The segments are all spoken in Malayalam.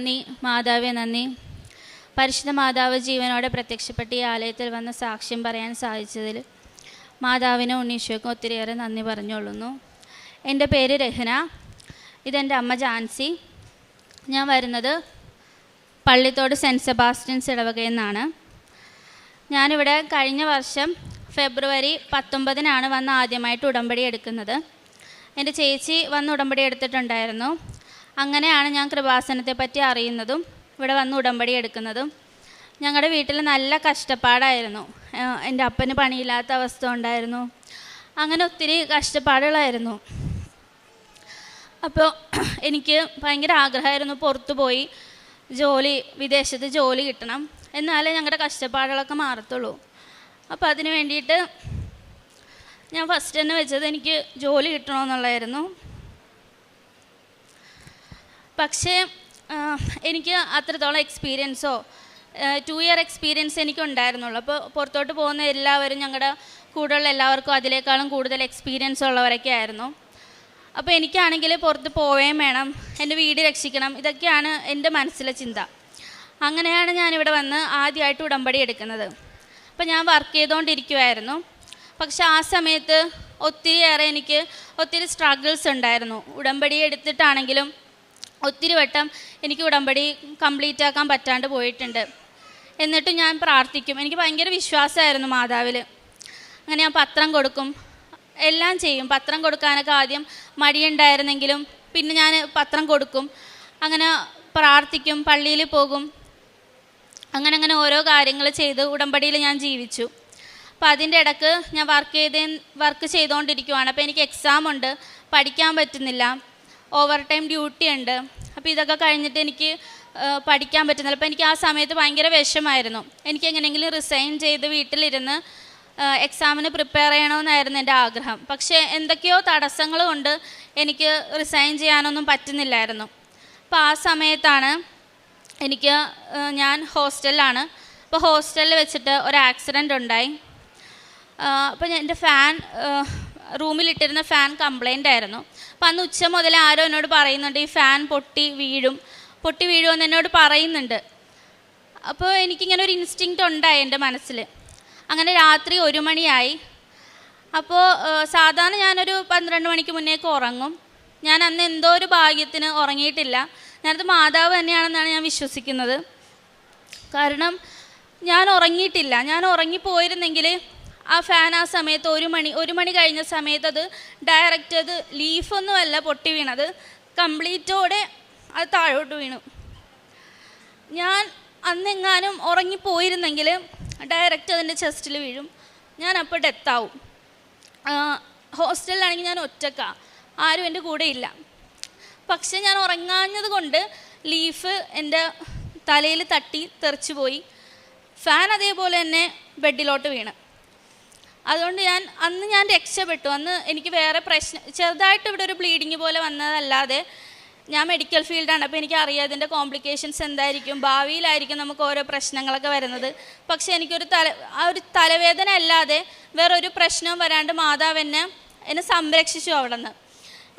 നന്ദി മാതാവെ നന്ദി. പരിശുദ്ധ മാതാവ് ജീവനോടെ പ്രത്യക്ഷപ്പെട്ട് ഈ ആലയത്തിൽ വന്ന് സാക്ഷ്യം പറയാൻ സാധിച്ചതിൽ മാതാവിനും ഉണ്ണീശോയ്ക്കും ഒത്തിരിയേറെ നന്ദി പറഞ്ഞുകൊള്ളുന്നു. എന്റെ പേര് രഹ്ന. ഇതെന്റെ അമ്മ ജാൻസി. ഞാൻ വരുന്നത് പള്ളിത്തോട് സെന്റ് സെബാസ്റ്റ്യൻസ് ഇടവകയിൽ നിന്നാണ്. ഞാനിവിടെ കഴിഞ്ഞ വർഷം ഫെബ്രുവരി പത്തൊമ്പതിനാണ് വന്ന് ആദ്യമായിട്ട് ഉടമ്പടി എടുക്കുന്നത്. എന്റെ ചേച്ചി വന്ന് ഉടമ്പടി എടുത്തിട്ടുണ്ടായിരുന്നു. അങ്ങനെയാണ് ഞാൻ കൃപാസനത്തെ പറ്റി അറിയുന്നതും ഇവിടെ വന്ന് ഉടമ്പടി എടുക്കുന്നതും. ഞങ്ങളുടെ വീട്ടിൽ നല്ല കഷ്ടപ്പാടായിരുന്നു. എന്റെ അപ്പന് പണിയില്ലാത്ത അവസ്ഥ ഉണ്ടായിരുന്നു. അങ്ങനെ ഒത്തിരി കഷ്ടപ്പാടുകളായിരുന്നു. അപ്പോൾ എനിക്ക് ഭയങ്കര ആഗ്രഹമായിരുന്നു പുറത്തു പോയി ജോലി വിദേശത്ത് ജോലി കിട്ടണം. എന്നാലേ ഞങ്ങളുടെ കഷ്ടപ്പാടുകളൊക്കെ മാറത്തുള്ളൂ. അപ്പോൾ അതിന് വേണ്ടിയിട്ട് ഞാൻ ഫസ്റ്റ് തന്നെ വെച്ചത് എനിക്ക് ജോലി കിട്ടണമെന്നുള്ളതായിരുന്നു പക്ഷേ എനിക്ക് അത്രത്തോളം എക്സ്പീരിയൻസോ ടു ഇയർ എക്സ്പീരിയൻസ് എനിക്ക് ഉണ്ടായിരുന്നുള്ളൂ അപ്പോൾ പുറത്തോട്ട് പോകുന്ന എല്ലാവരും ഞങ്ങളുടെ കൂടെയുള്ള എല്ലാവർക്കും അതിനേക്കാളും കൂടുതൽ എക്സ്പീരിയൻസ് ഉള്ളവരൊക്കെ ആയിരുന്നു. അപ്പോൾ എനിക്കാണെങ്കിൽ പുറത്ത് പോവുകയും വേണം എന്റെ വീട് രക്ഷിക്കണം ഇതൊക്കെയാണ് എന്റെ മനസ്സിലെ ചിന്ത. അങ്ങനെയാണ് ഞാനിവിടെ വന്ന് ആദ്യമായിട്ട് ഉടമ്പടി എടുക്കുന്നത്. അപ്പോൾ ഞാൻ വർക്ക് ചെയ്തുകൊണ്ടിരിക്കുമായിരുന്നു പക്ഷെ ആ സമയത്ത് ഒത്തിരിയേറെ എനിക്ക് ഒത്തിരി സ്ട്രഗിൾസ് ഉണ്ടായിരുന്നു. ഉടമ്പടി എടുത്തിട്ടാണെങ്കിലും ഒത്തിരി വട്ടം എനിക്ക് ഉടമ്പടി കംപ്ലീറ്റ് ആക്കാൻ പറ്റാണ്ട് പോയിട്ടുണ്ട്. എന്നിട്ടും ഞാൻ പ്രാർത്ഥിക്കും. എനിക്ക് ഭയങ്കര വിശ്വാസമായിരുന്നു മാതാവിൽ അങ്ങനെ ഞാൻ പത്രം കൊടുക്കും. എല്ലാം ചെയ്യും. പത്രം കൊടുക്കാനൊക്കെ ആദ്യം മടിയുണ്ടായിരുന്നെങ്കിലും പിന്നെ ഞാൻ പത്രം കൊടുക്കും. അങ്ങനെ പ്രാർത്ഥിക്കും പള്ളിയിൽ പോകും. അങ്ങനെ അങ്ങനെ ഓരോ കാര്യങ്ങൾ ചെയ്ത് ഉടമ്പടിയിൽ ഞാൻ ജീവിച്ചു. അപ്പം അതിന്റെ ഇടയ്ക്ക് ഞാൻ വർക്ക് ചെയ്ത് വർക്ക് ചെയ്തുകൊണ്ടിരിക്കുവാണ് അപ്പോൾ എനിക്ക് എക്സാം ഉണ്ട്. പഠിക്കാൻ പറ്റുന്നില്ല. ഓവർ ടൈം ഡ്യൂട്ടി ഉണ്ട്. അപ്പോൾ ഇതൊക്കെ കഴിഞ്ഞിട്ട് എനിക്ക് പഠിക്കാൻ പറ്റുന്നില്ല. അപ്പോൾ എനിക്ക് ആ സമയത്ത് ഭയങ്കര വിഷമായിരുന്നു. എനിക്ക് എങ്ങനെയെങ്കിലും റിസൈൻ ചെയ്ത് വീട്ടിലിരുന്ന് എക്സാമിന് പ്രിപ്പയർ ചെയ്യണമെന്നായിരുന്നു എന്റെ ആഗ്രഹം. പക്ഷേ എന്തൊക്കെയോ തടസ്സങ്ങൾ കൊണ്ട് എനിക്ക് റിസൈൻ ചെയ്യാനൊന്നും പറ്റുന്നില്ലായിരുന്നു. അപ്പോൾ ആ സമയത്താണ് എനിക്ക് ഞാൻ ഹോസ്റ്റലിലാണ്. അപ്പോൾ ഹോസ്റ്റലിൽ വെച്ചിട്ട് ഒരു ആക്സിഡന്റ് ഉണ്ടായി. അപ്പോൾ എന്റെ ഫാൻ റൂമിലിട്ടിരുന്ന ഫാൻ കംപ്ലൈന്റ് ആയിരുന്നു. അപ്പം അന്ന് ഉച്ച മുതൽ ആരോ എന്നോട് പറയുന്നുണ്ട് ഈ ഫാൻ പൊട്ടി വീഴും പൊട്ടി വീഴുമെന്ന് എന്നോട് പറയുന്നുണ്ട്. അപ്പോൾ എനിക്കിങ്ങനെ ഒരു ഇൻസ്റ്റിങ്ക്റ്റ് ഉണ്ടായി എന്റെ മനസ്സിൽ. അങ്ങനെ രാത്രി ഒരു മണിയായി. അപ്പോൾ സാധാരണ ഞാനൊരു പന്ത്രണ്ട് മണിക്ക് മുന്നേക്ക് ഉറങ്ങും. ഞാൻ അന്ന് എന്തോ ഒരു ഭാഗ്യത്തിന് ഉറങ്ങിയിട്ടില്ല. ഞാനത് മാതാവ് തന്നെയാണെന്നാണ് ഞാൻ വിശ്വസിക്കുന്നത്. കാരണം ഞാൻ ഉറങ്ങിയിട്ടില്ല. ഞാൻ ഉറങ്ങിപ്പോയിരുന്നെങ്കിൽ ആ ഫാൻ ആ സമയത്ത് ഒരു മണി ഒരു മണി കഴിഞ്ഞ സമയത്ത് അത് ഡയറക്റ്റ് അത് ലീഫൊന്നുമല്ല പൊട്ടി വീണത്. കംപ്ലീറ്റോടെ അത് താഴോട്ട് വീണു. ഞാൻ അന്നെങ്ങാനും ഉറങ്ങിപ്പോയിരുന്നെങ്കിൽ ഡയറക്റ്റ് അതിന്റെ ചെസ്റ്റിൽ വീഴും. ഞാൻ അപ്പോൾ ഡെത്താവും ഹോസ്റ്റലിലാണെങ്കിൽ ഞാൻ ഒറ്റക്ക. ആരും എന്റെ കൂടെ ഇല്ല. പക്ഷേ ഞാൻ ഉറങ്ങാഞ്ഞത് കൊണ്ട് ലീഫ് എന്റെ തലയിൽ തട്ടി തെറിച്ചു പോയി ഫാൻ അതേപോലെ തന്നെ ബെഡിലോട്ട് വീണ്. അതുകൊണ്ട് ഞാൻ അന്ന് ഞാൻ രക്ഷപ്പെട്ടു. അന്ന് എനിക്ക് വേറെ പ്രശ്നം ചെറുതായിട്ട് ഇവിടെ ഒരു ബ്ലീഡിങ് പോലെ വന്നതല്ലാതെ ഞാൻ മെഡിക്കൽ ഫീൽഡാണ് അപ്പോൾ എനിക്ക് അറിയാം ഇതിന്റെ കോംപ്ലിക്കേഷൻസ് എന്തായിരിക്കും ഭാവിയിലായിരിക്കും നമുക്ക് ഓരോ പ്രശ്നങ്ങളൊക്കെ വരുന്നത്. പക്ഷേ എനിക്കൊരു തല ആ ഒരു തലവേദന അല്ലാതെ വേറെ ഒരു പ്രശ്നവും വരാണ്ട് മാതാവ് എന്നെ എന്നെ സംരക്ഷിച്ചു അവിടെ നിന്ന്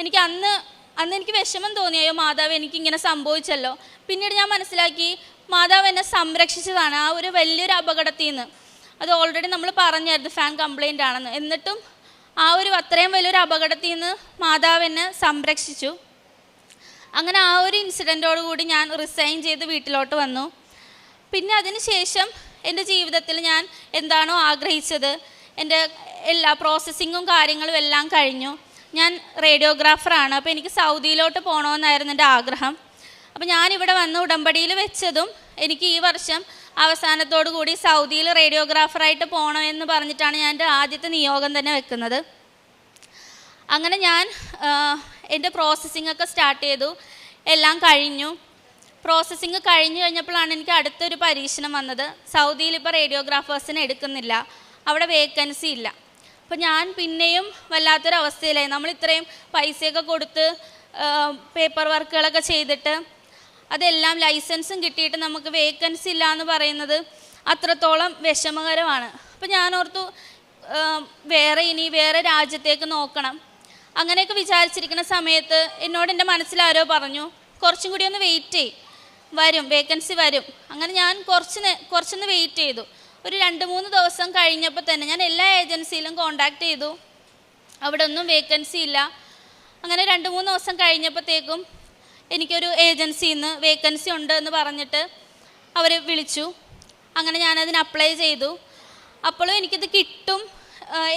എനിക്ക് അന്ന് അന്ന് എനിക്ക് വിഷമം തോന്നിയോ മാതാവ് എനിക്ക് ഇങ്ങനെ സംഭവിച്ചല്ലോ. പിന്നീട് ഞാൻ മനസ്സിലാക്കി മാതാവ് എന്നെ സംരക്ഷിച്ചതാണ്. ആ ഒരു വലിയൊരു അപകടത്തിൽ നിന്ന് അത് ഓൾറെഡി നമ്മൾ പറഞ്ഞായിരുന്നു ഫാൻ കംപ്ലൈന്റ് ആണെന്ന്. എന്നിട്ടും ആ ഒരു അത്രയും വലിയൊരു അപകടത്തിൽ നിന്ന് മാതാവ് എന്നെ സംരക്ഷിച്ചു. അങ്ങനെ ആ ഒരു ഇൻസിഡന്റോട് കൂടി ഞാൻ റിസൈൻ ചെയ്ത് വീട്ടിലോട്ട് വന്നു. പിന്നെ അതിനുശേഷം എന്റെ ജീവിതത്തിൽ ഞാൻ എന്താണോ ആഗ്രഹിച്ചത് എന്റെ എല്ലാ പ്രോസസ്സിങ്ങും കാര്യങ്ങളും എല്ലാം കഴിഞ്ഞു. ഞാൻ റേഡിയോഗ്രാഫറാണ് അപ്പോൾ എനിക്ക് സൗദിയിലോട്ട് പോകണമെന്നായിരുന്നു എന്റെ ആഗ്രഹം. അപ്പോൾ ഞാനിവിടെ വന്ന് ഉടമ്പടിയിൽ വെച്ചതും എനിക്ക് ഈ വർഷം അവസാനത്തോടു കൂടി സൗദിയിൽ റേഡിയോഗ്രാഫറായിട്ട് പോകണമെന്ന് പറഞ്ഞിട്ടാണ് ഞാൻ എന്റെ ആദ്യത്തെ നിയോഗം തന്നെ വെക്കുന്നത്. അങ്ങനെ ഞാൻ എന്റെ പ്രോസസ്സിംഗ് ഒക്കെ സ്റ്റാർട്ട് ചെയ്തു. എല്ലാം കഴിഞ്ഞു. പ്രോസസ്സിങ് കഴിഞ്ഞു കഴിഞ്ഞപ്പോഴാണ് എനിക്ക് അടുത്തൊരു പരീക്ഷണം വന്നത്. സൗദിയിൽ ഇപ്പോൾ റേഡിയോഗ്രാഫേഴ്സിനെ എടുക്കുന്നില്ല. അവിടെ വേക്കൻസി ഇല്ല. അപ്പോൾ ഞാൻ പിന്നെയും വല്ലാത്തൊരവസ്ഥയിലായി. നമ്മൾ ഇത്രയും പൈസയൊക്കെ കൊടുത്ത് പേപ്പർ വർക്കുകളൊക്കെ ചെയ്തിട്ട് അതെല്ലാം ലൈസൻസും കിട്ടിയിട്ട് നമുക്ക് വേക്കൻസി ഇല്ല എന്ന് പറയുന്നത് അത്രത്തോളം വിഷമകരമാണ്. അപ്പം ഞാൻ ഓർത്തു വേറെ ഇനി വേറെ രാജ്യത്തേക്ക് നോക്കണം. അങ്ങനെയൊക്കെ വിചാരിച്ചിരിക്കുന്ന സമയത്ത് എന്നോട് എന്റെ മനസ്സിൽ ആരോ പറഞ്ഞു കുറച്ചും കൂടി ഒന്ന് വെയിറ്റ് ചെയ് വരും വേക്കൻസി വരും. അങ്ങനെ ഞാൻ കുറച്ച് കുറച്ചൊന്ന് വെയിറ്റ് ചെയ്തു. ഒരു രണ്ട് മൂന്ന് ദിവസം കഴിഞ്ഞപ്പോൾ തന്നെ ഞാൻ എല്ലാ ഏജൻസിയിലും കോണ്ടാക്ട് ചെയ്തു. അവിടെ ഒന്നും വേക്കൻസി ഇല്ല. അങ്ങനെ രണ്ട് മൂന്ന് ദിവസം കഴിഞ്ഞപ്പോഴത്തേക്കും എനിക്കൊരു ഏജൻസിയിൽ നിന്ന് വേക്കൻസി ഉണ്ട് എന്ന് പറഞ്ഞിട്ട് അവർ വിളിച്ചു. അങ്ങനെ ഞാനതിന് അപ്ലൈ ചെയ്തു. അപ്പോഴും എനിക്കിത് കിട്ടും.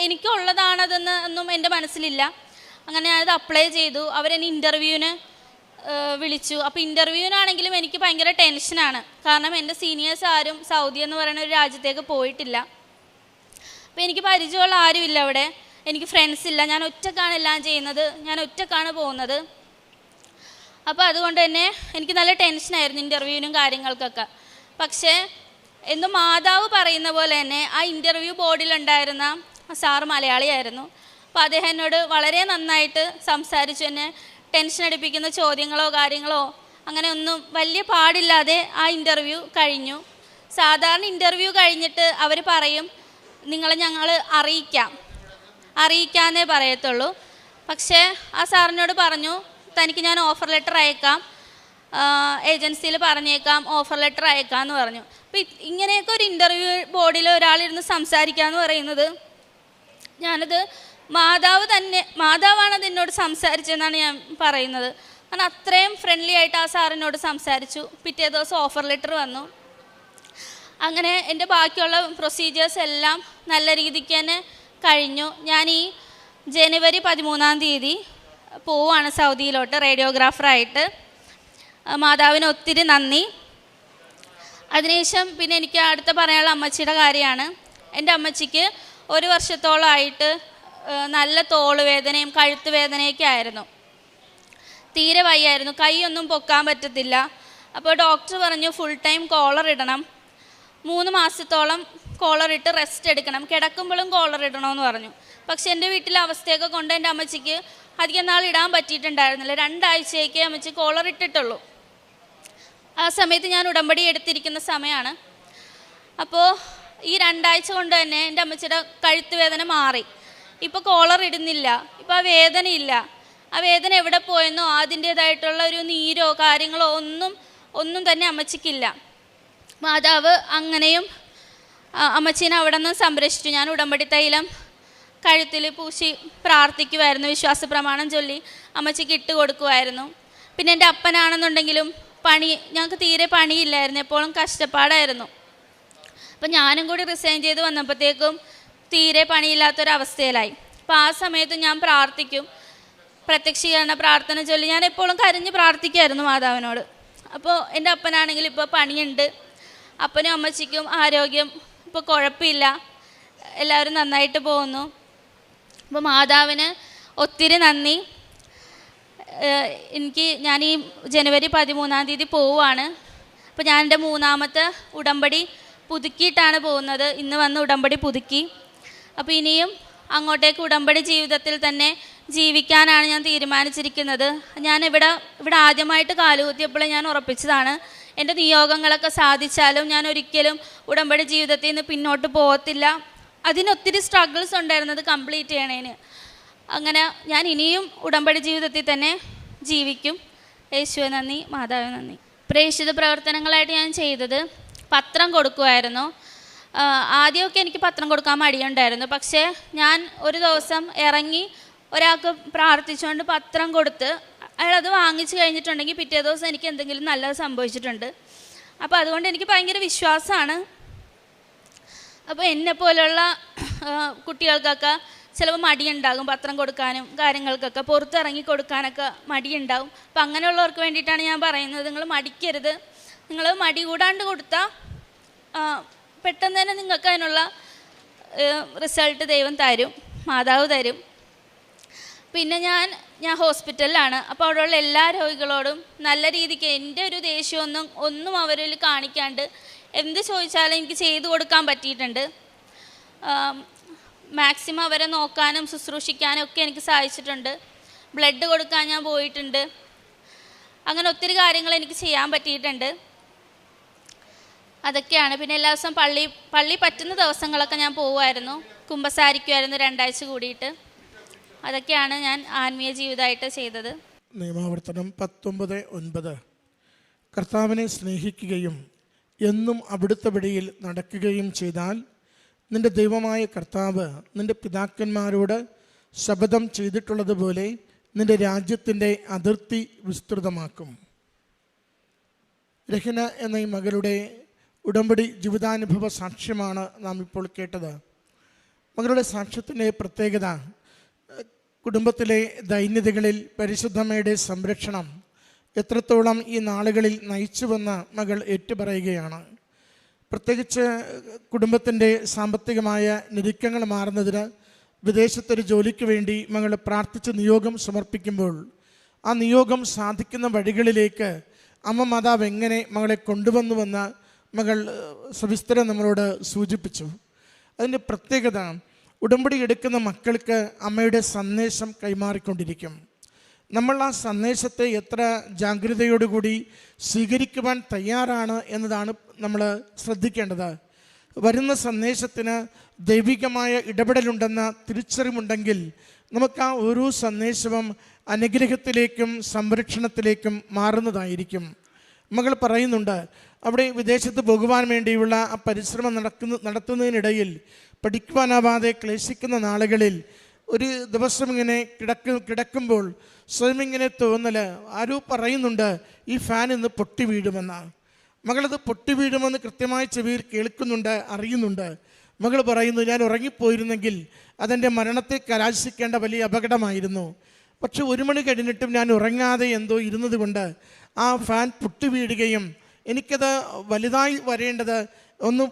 എനിക്കുള്ളതാണതെന്ന് ഒന്നും എന്റെ മനസ്സിലില്ല. അങ്ങനെ ഞാനത് അപ്ലൈ ചെയ്തു. അവരെന്നെ ഇന്റർവ്യൂവിന് വിളിച്ചു. അപ്പോൾ ഇന്റർവ്യൂവിനാണെങ്കിലും എനിക്ക് ഭയങ്കര ടെൻഷനാണ്. കാരണം എന്റെ സീനിയേഴ്സ് ആരും സൗദി എന്ന് പറയുന്ന ഒരു രാജ്യത്തേക്ക് പോയിട്ടില്ല. അപ്പോൾ എനിക്ക് പരിചയമുള്ള ആരുമില്ല അവിടെ. എനിക്ക് ഫ്രണ്ട്സ് ഇല്ല. ഞാൻ ഒറ്റക്കാണ് എല്ലാം ചെയ്യുന്നത്. ഞാൻ ഒറ്റക്കാണ് പോകുന്നത്. അപ്പോൾ അതുകൊണ്ട് തന്നെ എനിക്ക് നല്ല ടെൻഷനായിരുന്നു ഇന്റർവ്യൂവിനും കാര്യങ്ങൾക്കൊക്കെ. പക്ഷേ എന്ന് മാതാവ് പറയുന്ന പോലെ തന്നെ ആ ഇന്റർവ്യൂ ബോർഡിലുണ്ടായിരുന്ന സാറ് മലയാളിയായിരുന്നു. അപ്പോൾ അദ്ദേഹം എന്നോട് വളരെ നന്നായിട്ട് സംസാരിച്ചു എന്നെ ടെൻഷൻ അടിപ്പിക്കുന്ന ചോദ്യങ്ങളോ കാര്യങ്ങളോ അങ്ങനെ ഒന്നും വലിയ പാടില്ലാതെ ആ ഇന്റർവ്യൂ കഴിഞ്ഞു. സാധാരണ ഇന്റർവ്യൂ കഴിഞ്ഞിട്ട് അവർ പറയും നിങ്ങളെ ഞങ്ങൾ അറിയിക്കാം. അറിയിക്കാന്നേ പറയത്തുള്ളൂ. പക്ഷേ ആ സാറിനോട് പറഞ്ഞു തനിക്ക് ഞാൻ ഓഫർ ലെറ്റർ അയക്കാം. ഏജൻസിയിൽ പറഞ്ഞേക്കാം ഓഫർ ലെറ്റർ അയക്കാം എന്ന് പറഞ്ഞു. അപ്പം ഇങ്ങനെയൊക്കെ ഒരു ഇന്റർവ്യൂ ബോർഡിൽ ഒരാളിരുന്ന് സംസാരിക്കുക എന്ന് പറയുന്നത് ഞാനത് മാതാവ് തന്നെ മാതാവാണ് അത് എന്നോട് സംസാരിച്ചതെന്നാണ് ഞാൻ പറയുന്നത്. കാരണം അത്രയും ഫ്രണ്ട്ലി ആയിട്ട് ആ സാറിനോട് സംസാരിച്ചു. പിറ്റേ ദിവസം ഓഫർ ലെറ്റർ വന്നു. അങ്ങനെ എന്റെ ബാക്കിയുള്ള പ്രൊസീജിയേഴ്സ് എല്ലാം നല്ല രീതിക്ക് തന്നെ കഴിഞ്ഞു. ഞാൻ ഈ ജനുവരി പതിമൂന്നാം തീയതി പോവാണ് സൗദിയിലോട്ട് റേഡിയോഗ്രാഫറായിട്ട്. മാതാവിന് ഒത്തിരി നന്ദി. അതിനുശേഷം പിന്നെ എനിക്ക് അടുത്ത പറയാനുള്ള അമ്മച്ചിയുടെ കാര്യമാണ്. എന്റെ അമ്മച്ചിക്ക് ഒരു വർഷത്തോളമായിട്ട് നല്ല തോൾ വേദനയും കഴുത്ത് വേദനയൊക്കെ ആയിരുന്നു. തീരെ വയ്യായിരുന്നു. കൈയൊന്നും പൊക്കാൻ പറ്റത്തില്ല. അപ്പോൾ ഡോക്ടർ പറഞ്ഞു ഫുൾ ടൈം കോളർ ഇടണം. മൂന്ന് മാസത്തോളം കോളർ ഇട്ട് റെസ്റ്റ് എടുക്കണം. കിടക്കുമ്പോഴും കോളർ ഇടണമെന്ന് പറഞ്ഞു. പക്ഷെ എന്റെ വീട്ടിലെ അവസ്ഥയൊക്കെ കൊണ്ട് എന്റെ അമ്മച്ചിക്ക് അധികം നാൾ ഇടാൻ പറ്റിയിട്ടുണ്ടായിരുന്നില്ല. രണ്ടാഴ്ചയൊക്കെ അമ്മച്ചി കോളർ ഇട്ടിട്ടുള്ളൂ. ആ സമയത്ത് ഞാൻ ഉടമ്പടി എടുത്തിരിക്കുന്ന സമയമാണ് അപ്പോൾ ഈ രണ്ടാഴ്ച കൊണ്ട് തന്നെ എന്റെ അമ്മച്ചിയുടെ കഴുത്ത് വേദന മാറി. ഇപ്പോൾ കോളർ ഇടുന്നില്ല. ഇപ്പോൾ ആ വേദനയില്ല ആ വേദന എവിടെ പോയെന്നോ അതിന്റേതായിട്ടുള്ള ഒരു നീരോ കാര്യങ്ങളോ ഒന്നും ഒന്നും തന്നെ അമ്മച്ചിക്കില്ല. മാതാവ് അങ്ങനെയും അമ്മച്ചീനെ അവിടെ നിന്ന് സംരക്ഷിച്ചു. ഞാൻ ഉടമ്പടി തൈലം കഴുത്തിൽ പൂശി പ്രാർത്ഥിക്കുമായിരുന്നു വിശ്വാസ പ്രമാണം ചൊല്ലി അമ്മച്ചിക്ക് ഇട്ട് കൊടുക്കുമായിരുന്നു പിന്നെ എന്റെ അപ്പനാണെന്നുണ്ടെങ്കിലും പണി ഞങ്ങൾക്ക് തീരെ പണിയില്ലായിരുന്നു എപ്പോഴും കഷ്ടപ്പാടായിരുന്നു. അപ്പം ഞാനും കൂടി റിസൈൻ ചെയ്ത് വന്നപ്പോഴത്തേക്കും തീരെ പണിയില്ലാത്തൊരവസ്ഥയിലായി. അപ്പോൾ ആ സമയത്ത് ഞാൻ പ്രാർത്ഥിക്കും പ്രത്യക്ഷീകരണ പ്രാർത്ഥന ചൊല്ലി. ഞാൻ എപ്പോഴും കരഞ്ഞ് പ്രാർത്ഥിക്കുമായിരുന്നു മാതാവിനോട്. അപ്പോൾ എന്റെ അപ്പനാണെങ്കിൽ ഇപ്പോൾ പണിയുണ്ട്. അപ്പനും അമ്മച്ചിക്കും ആരോഗ്യം ഇപ്പോൾ കുഴപ്പമില്ല എല്ലാവരും നന്നായിട്ട് പോകുന്നു. അപ്പോൾ മാതാവിന് ഒത്തിരി നന്ദി. എനിക്ക് ഞാൻ ഈ ജനുവരി പതിമൂന്നാം തീയതി പോവുകയാണ് അപ്പോൾ ഞാൻ എന്റെ മൂന്നാമത്തെ ഉടമ്പടി പുതുക്കിയിട്ടാണ് പോകുന്നത്. ഇന്ന് വന്ന് ഉടമ്പടി പുതുക്കി. അപ്പോൾ ഇനിയും അങ്ങോട്ടേക്ക് ഉടമ്പടി ജീവിതത്തിൽ തന്നെ ജീവിക്കാനാണ് ഞാൻ തീരുമാനിച്ചിരിക്കുന്നത്. ഞാൻ ഇവിടെ ഇവിടെ ആദ്യമായിട്ട് കാലുകുത്തിയപ്പോൾ ഞാൻ ഉറപ്പിച്ചതാണ്. എന്റെ നിയോഗങ്ങളൊക്കെ സാധിച്ചാലും ഞാൻ ഒരിക്കലും ഉടമ്പടി ജീവിതത്തിൽ നിന്ന് പിന്നോട്ട് പോകത്തില്ല. അതിനൊത്തിരി സ്ട്രഗിൾസ് ഉണ്ടായിരുന്നത് കംപ്ലീറ്റ് ചെയ്യണേന്. അങ്ങനെ ഞാൻ ഇനിയും ഉടമ്പടി ജീവിതത്തിൽ തന്നെ ജീവിക്കും. യേശുവെ നന്ദി മാതാവ് നന്ദി. പ്രേക്ഷിത പ്രവർത്തനങ്ങളായിട്ട് ഞാൻ ചെയ്തത് പത്രം കൊടുക്കുമായിരുന്നു ആദ്യമൊക്കെ എനിക്ക് പത്രം കൊടുക്കാൻ മടിയുണ്ടായിരുന്നു. പക്ഷേ ഞാൻ ഒരു ദിവസം ഇറങ്ങി ഒരാൾക്ക് പ്രാർത്ഥിച്ചുകൊണ്ട് പത്രം കൊടുത്ത് അയാളത് വാങ്ങിച്ചു കഴിഞ്ഞിട്ടുണ്ടെങ്കിൽ പിറ്റേ ദിവസം എനിക്ക് എന്തെങ്കിലും നല്ലത് സംഭവിച്ചിട്ടുണ്ട്. അപ്പോൾ അതുകൊണ്ട് എനിക്ക് ഭയങ്കര വിശ്വാസമാണ്. അപ്പോൾ എന്നെ പോലെയുള്ള കുട്ടികൾക്കൊക്കെ ചിലപ്പോൾ മടിയുണ്ടാകും പത്രം കൊടുക്കാനും കാര്യങ്ങൾക്കൊക്കെ. പുറത്തിറങ്ങി കൊടുക്കാനൊക്കെ മടിയുണ്ടാകും. അപ്പം അങ്ങനെയുള്ളവർക്ക് വേണ്ടിയിട്ടാണ് ഞാൻ പറയുന്നത്. നിങ്ങൾ മടിക്കരുത്. നിങ്ങൾ മടി കൂടാണ്ട് കൊടുത്താൽ പെട്ടെന്ന് തന്നെ നിങ്ങൾക്ക് അതിനുള്ള റിസൾട്ട് ദൈവം തരും മാതാവ് തരും. പിന്നെ ഞാൻ ഞാൻ ഹോസ്പിറ്റലിലാണ്. അപ്പോൾ അവിടെയുള്ള എല്ലാ രോഗികളോടും നല്ല രീതിക്ക് എന്റെ ഒരു ദേഷ്യമൊന്നും ഒന്നും അവരിൽ കാണിക്കാണ്ട് എന്ത് ചോദിച്ചാലും എനിക്ക് ചെയ്തു കൊടുക്കാൻ പറ്റിയിട്ടുണ്ട്. മാക്സിമം അവരെ നോക്കാനും ശുശ്രൂഷിക്കാനും ഒക്കെ എനിക്ക് സാധിച്ചിട്ടുണ്ട്. ബ്ലഡ് കൊടുക്കാൻ ഞാൻ പോയിട്ടുണ്ട്. അങ്ങനെ ഒത്തിരി കാര്യങ്ങൾ എനിക്ക് ചെയ്യാൻ പറ്റിയിട്ടുണ്ട്. അതൊക്കെയാണ്. പിന്നെ എല്ലാ ദിവസവും പള്ളി പള്ളി പറ്റുന്ന ദിവസങ്ങളൊക്കെ ഞാൻ പോവുമായിരുന്നു. കുമ്പസാരിക്കുമായിരുന്നു രണ്ടാഴ്ച കൂടിയിട്ട്. അതൊക്കെയാണ് ഞാൻ ആത്മീയ ജീവിതമായിട്ട് ചെയ്തത്. നിയമാവർത്തനം പത്തൊമ്പത് ഒൻപത്. കർത്താവിനെ സ്നേഹിക്കുകയും എന്നും അവിടുത്തെ വഴിയിൽ നടക്കുകയും ചെയ്താൽ നിന്റെ ദൈവമായ കർത്താവ് നിന്റെ പിതാക്കന്മാരോട് ശപഥം ചെയ്തിട്ടുള്ളതുപോലെ നിന്റെ രാജ്യത്തിന്റെ അതിർത്തി വിസ്തൃതമാക്കും. രഹന എന്ന ഈ മകളുടെ ഉടമ്പടി ജീവിതാനുഭവ സാക്ഷ്യമാണ് നാം ഇപ്പോൾ കേട്ടത്. മകളുടെ സാക്ഷ്യത്തിന്റെ പ്രത്യേകത കുടുംബത്തിലെ ദൈന്യതകളിൽ പരിശുദ്ധമ്മയുടെ സംരക്ഷണം എത്രത്തോളം ഈ നാളുകളിൽ നയിച്ചുവെന്ന് മകൾ ഏറ്റുപറയുകയാണ്. പ്രത്യേകിച്ച് കുടുംബത്തിന്റെ സാമ്പത്തികമായ നിരീക്കങ്ങൾ മാറുന്നതിന് വിദേശത്തൊരു ജോലിക്ക് വേണ്ടി മകൾ പ്രാർത്ഥിച്ച് നിയോഗം സമർപ്പിക്കുമ്പോൾ ആ നിയോഗം സാധിക്കുന്ന വഴികളിലേക്ക് അമ്മ മാതാവ് എങ്ങനെ മകളെ കൊണ്ടുവന്നുവെന്ന് മകൾ സവിസ്തരം നമ്മളോട് സൂചിപ്പിച്ചു. അതിന്റെ പ്രത്യേകത ഉടമ്പടി എടുക്കുന്ന മക്കൾക്ക് അമ്മയുടെ സന്ദേശം കൈമാറിക്കൊണ്ടിരിക്കും. നമ്മൾ ആ സന്ദേശത്തെ എത്ര ജാഗ്രതയോടുകൂടി സ്വീകരിക്കുവാൻ തയ്യാറാണ് എന്നതാണ് നമ്മൾ ശ്രദ്ധിക്കേണ്ടത്. വരുന്ന സന്ദേശത്തിന് ദൈവികമായ ഇടപെടലുണ്ടെന്ന തിരിച്ചറിവുണ്ടെങ്കിൽ നമുക്ക് ആ ഓരോ സന്ദേശവും അനുഗ്രഹത്തിലേക്കും സംരക്ഷണത്തിലേക്കും മാറുന്നതായിരിക്കും. മകൾ പറയുന്നുണ്ട് അവിടെ വിദേശത്ത് പോകുവാൻ വേണ്ടിയുള്ള ആ പരിശ്രമം നടക്കുന്ന നടത്തുന്നതിനിടയിൽ പഠിക്കുവാനാവാതെ ക്ലേശിക്കുന്ന നാളുകളിൽ ഒരു ദിവസം ഇങ്ങനെ കിടക്ക കിടക്കുമ്പോൾ സ്വയം ഇങ്ങനെ തോന്നൽ ആരോ പറയുന്നുണ്ട് ഈ ഫാൻ ഇന്ന് പൊട്ടി വീഴുമെന്ന്. മകളത് പൊട്ടി വീഴുമെന്ന് കൃത്യമായി ചെവിയിൽ കേൾക്കുന്നുണ്ട് അറിയുന്നുണ്ട്. മകൾ പറയുന്നു ഞാൻ ഉറങ്ങിപ്പോയിരുന്നെങ്കിൽ അതെന്റെ മരണത്തെ കലാശിക്കേണ്ട വലിയ അപകടമായിരുന്നു. പക്ഷെ ഒരു മണി കഴിഞ്ഞിട്ടും ഞാൻ ഉറങ്ങാതെ എന്തോ ഇരുന്നത് കൊണ്ട് ആ ഫാൻ പൊട്ടി വീഴുകയും എനിക്കത് വലുതായി വരേണ്ടത് ഒന്ന്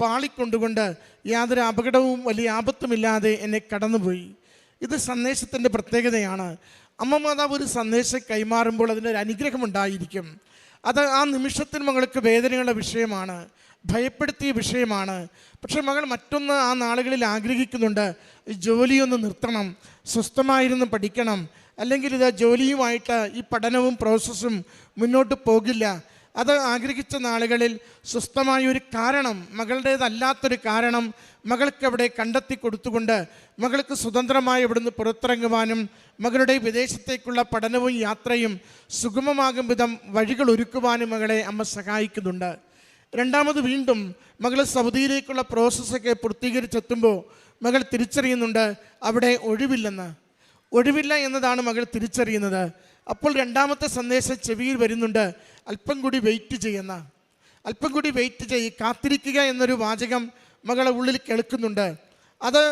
പാളിക്കൊണ്ടുകൊണ്ട് യാതൊരു അപകടവും വലിയ ആപത്തുമില്ലാതെ എന്നെ കടന്നുപോയി. ഇത് സന്ദേശത്തിന്റെ പ്രത്യേകതയാണ്. അമ്മ മാതാവ് ഒരു സന്ദേശം കൈമാറുമ്പോൾ അതിനൊരു അനുഗ്രഹം ഉണ്ടായിരിക്കും. അത് ആ നിമിഷത്തിൽ മകൾക്ക് വേദനയുള്ള വിഷയമാണ് ഭയപ്പെടുത്തിയ വിഷയമാണ്. പക്ഷേ മകൾ മറ്റൊന്ന് ആ നാളുകളിൽ ആഗ്രഹിക്കുന്നുണ്ട് ജോലിയൊന്ന് നിർത്തണം സ്വസ്ഥമായിരുന്ന് പഠിക്കണം. അല്ലെങ്കിൽ ഇത് ജോലിയുമായിട്ട് ഈ പഠനവും പ്രോസസ്സും മുന്നോട്ട് പോകില്ല. അത് ആഗ്രഹിച്ച നാളുകളിൽ സ്വസ്ഥമായ ഒരു കാരണം മകളുടേതല്ലാത്തൊരു കാരണം മകൾക്ക് അവിടെ കണ്ടെത്തി കൊടുത്തുകൊണ്ട് മകൾക്ക് സ്വതന്ത്രമായി ഇവിടുന്ന് പുറത്തിറങ്ങുവാനും മകളുടെ വിദേശത്തേക്കുള്ള പഠനവും യാത്രയും സുഗമമാകും വിധം വഴികൾ ഒരുക്കുവാനും മകളെ അമ്മ സഹായിക്കുന്നുണ്ട്. രണ്ടാമത് വീണ്ടും മകൾ സൗദിയിലേക്കുള്ള പ്രോസസ്സൊക്കെ പൂർത്തീകരിച്ചെത്തുമ്പോൾ മകൾ തിരിച്ചറിയുന്നുണ്ട് അവിടെ ഒഴിവില്ലെന്ന്. ഒഴിവില്ല എന്നതാണ് മകൾ തിരിച്ചറിയുന്നത്. അപ്പോൾ രണ്ടാമത്തെ സന്ദേശം ചെവിയിൽ വരുന്നുണ്ട് അല്പം കൂടി വെയിറ്റ് ചെയ്യുന്ന. അല്പം കൂടി വെയിറ്റ് ചെയ്യ് കാത്തിരിക്കുക എന്നൊരു വാചകം മകളെ ഉള്ളിൽ കേൾക്കുന്നുണ്ട്. അത്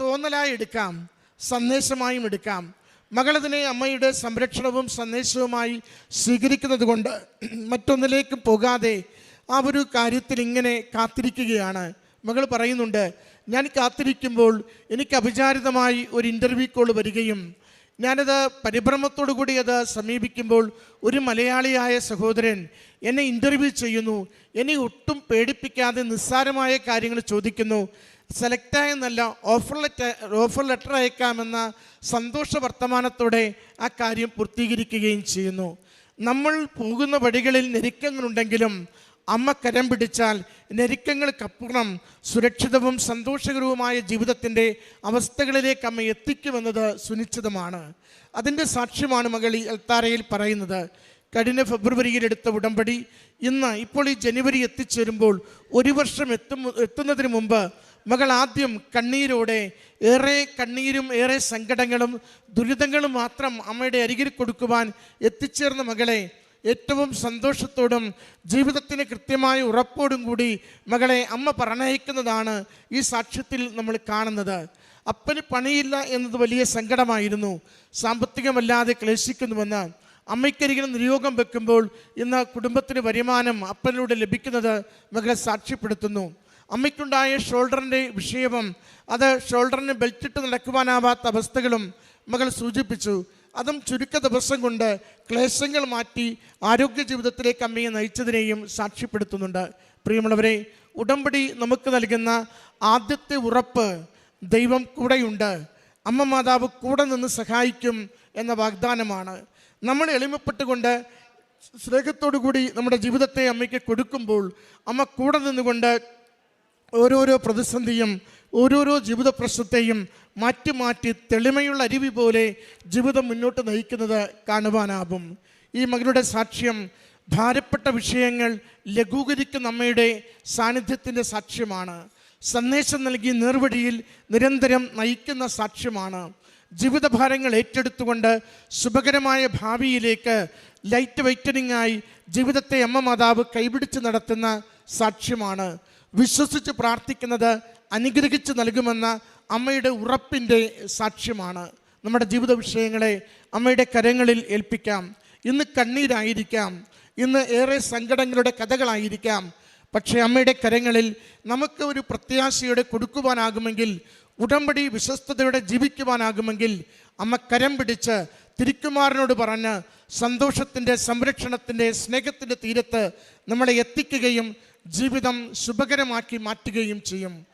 തോന്നലായി എടുക്കാം സന്ദേശമായും എടുക്കാം. മകളതിനെ അമ്മയുടെ സംരക്ഷണവും സന്ദേശവുമായി സ്വീകരിക്കുന്നത് കൊണ്ട് മറ്റൊന്നിലേക്കും പോകാതെ ആ ഒരു കാര്യത്തിൽ ഇങ്ങനെ കാത്തിരിക്കുകയാണ്. മകൾ പറയുന്നുണ്ട് ഞാൻ കാത്തിരിക്കുമ്പോൾ എനിക്ക് അഭിചാരിതമായി ഒരു ഇന്റർവ്യൂ കോൾ വരികയും ഞാനത് പരിഭ്രമത്തോടു കൂടി അത് സമീപിക്കുമ്പോൾ ഒരു മലയാളിയായ സഹോദരൻ എന്നെ ഇന്റർവ്യൂ ചെയ്യുന്നു. എന്നെ ഒട്ടും പേടിപ്പിക്കാതെ നിസ്സാരമായ കാര്യങ്ങൾ ചോദിക്കുന്നു. സെലക്റ്റായെന്നല്ല ഓഫർ ലെറ്റർ ഓഫർ ലെറ്റർ അയക്കാമെന്ന സന്തോഷ വർത്തമാനത്തോടെ ആ കാര്യം പൂർത്തീകരിക്കുകയും ചെയ്യുന്നു. നമ്മൾ പോകുന്ന വഴികളിൽ ഞെരുക്കങ്ങളുണ്ടെങ്കിലും അമ്മ കരം പിടിച്ചാൽ ഞെരുക്കങ്ങൾക്കപ്പുറം സുരക്ഷിതവും സന്തോഷകരവുമായ ജീവിതത്തിന്റെ അവസ്ഥകളിലേക്ക് അമ്മ എത്തിക്കുമെന്നത് സുനിശ്ചിതമാണ്. അതിന്റെ സാക്ഷ്യമാണ് മകൾ ഈ അൽത്താരയിൽ പറയുന്നത്. കഴിഞ്ഞ ഫെബ്രുവരിയിൽ എടുത്ത ഉടമ്പടി. ഇന്ന് ഇപ്പോൾ ഈ ജനുവരി എത്തിച്ചേരുമ്പോൾ ഒരു വർഷം എത്തും എത്തുന്നതിന് മുമ്പ് മകൾ ആദ്യം കണ്ണീരോടെ ഏറെ കണ്ണീരും ഏറെ സങ്കടങ്ങളും ദുരിതങ്ങളും മാത്രം അമ്മയുടെ അരികിൽ കൊടുക്കുവാൻ എത്തിച്ചേർന്ന മകളെ ഏറ്റവും സന്തോഷത്തോടും ജീവിതത്തിന് കൃത്യമായ ഉറപ്പോടും കൂടി മകളെ അമ്മ പറഞ്ഞയക്കുന്നതാണ് ഈ സാക്ഷ്യത്തിൽ നമ്മൾ കാണുന്നത്. അപ്പന് പണിയില്ല എന്നത് വലിയ സങ്കടമായിരുന്നു. സാമ്പത്തികമല്ലാതെ ക്ലേശിക്കുന്നുവെന്ന് അമ്മയ്ക്കരികിൽ നിയോഗം വെക്കുമ്പോൾ ഇന്ന് കുടുംബത്തിന് വരുമാനം അപ്പനിലൂടെ ലഭിക്കുന്നത് മകളെ സാക്ഷ്യപ്പെടുത്തുന്നു. അമ്മയ്ക്കുണ്ടായ ഷോൾഡറിന്റെ വിഷയവും അത് ഷോൾഡറിന് ബെൽറ്റിട്ട് നടക്കുവാനാവാത്ത അവസ്ഥകളും മകൾ സൂചിപ്പിച്ചു. അതും ചുരുക്ക ദിവസം കൊണ്ട് ക്ലേശങ്ങൾ മാറ്റി ആരോഗ്യ ജീവിതത്തിലേക്ക് അമ്മയെ നയിച്ചതിനെയും സാക്ഷ്യപ്പെടുത്തുന്നുണ്ട്. പ്രിയമുള്ളവരെ ഉടമ്പടി നമുക്ക് നൽകുന്ന ആദ്യത്തെ ഉറപ്പ് ദൈവം കൂടെയുണ്ട്. അമ്മ മാതാവ് കൂടെ നിന്ന് സഹായിക്കും എന്ന വാഗ്ദാനമാണ്. നമ്മൾ എളിമപ്പെട്ടുകൊണ്ട് സ്നേഹത്തോടു കൂടി നമ്മുടെ ജീവിതത്തെ അമ്മയ്ക്ക് കൊടുക്കുമ്പോൾ അമ്മ കൂടെ നിന്നുകൊണ്ട് ഓരോരോ പ്രതിസന്ധിയും ഓരോരോ ജീവിത പ്രശ്നത്തെയും മാറ്റി മാറ്റി തെളിമയുള്ള അരുവി പോലെ ജീവിതം മുന്നോട്ട് നയിക്കുന്നത് കാണുവാനാകും. ഈ മകളുടെ സാക്ഷ്യം ഭാരപ്പെട്ട വിഷയങ്ങൾ ലഘൂകരിക്കുന്ന അമ്മയുടെ സാന്നിധ്യത്തിന്റെ സാക്ഷ്യമാണ്. സന്ദേശം നൽകി നേർവഴിയിൽ നിരന്തരം നയിക്കുന്ന സാക്ഷ്യമാണ്. ജീവിതഭാരങ്ങൾ ഏറ്റെടുത്തുകൊണ്ട് ശുഭകരമായ ഭാവിയിലേക്ക് ലൈറ്റ് വൈറ്റനിങ് ആയി ജീവിതത്തെ അമ്മ മാതാവ് കൈപിടിച്ച് നടത്തുന്ന സാക്ഷ്യമാണ്. വിശ്വസിച്ച് പ്രാർത്ഥിക്കുന്നത് അനുഗ്രഹിച്ച് നൽകുമെന്ന അമ്മയുടെ ഉറപ്പിന്റെ സാക്ഷ്യമാണ്. നമ്മുടെ ജീവിത വിഷയങ്ങളെ അമ്മയുടെ കരങ്ങളിൽ ഏൽപ്പിക്കാം. ഇന്ന് കണ്ണീരായിരിക്കാം. ഇന്ന് ഏറെ സങ്കടങ്ങളുടെ കഥകളായിരിക്കാം. പക്ഷേ അമ്മയുടെ കരങ്ങളിൽ നമുക്ക് ഒരു പ്രത്യാശയോടെ കൊടുക്കുവാനാകുമെങ്കിൽ ഉടമ്പടി വിശ്വസ്തയോടെ ജീവിക്കുവാനാകുമെങ്കിൽ അമ്മ കരം പിടിച്ച് തിരിക്കുമാറിനോട് പറഞ്ഞ് സന്തോഷത്തിന്റെ സംരക്ഷണത്തിന്റെ സ്നേഹത്തിന്റെ തീരത്ത് നമ്മളെ എത്തിക്കുകയും ജീവിതം ശുഭകരമാക്കി മാറ്റുകയും ചെയ്യും.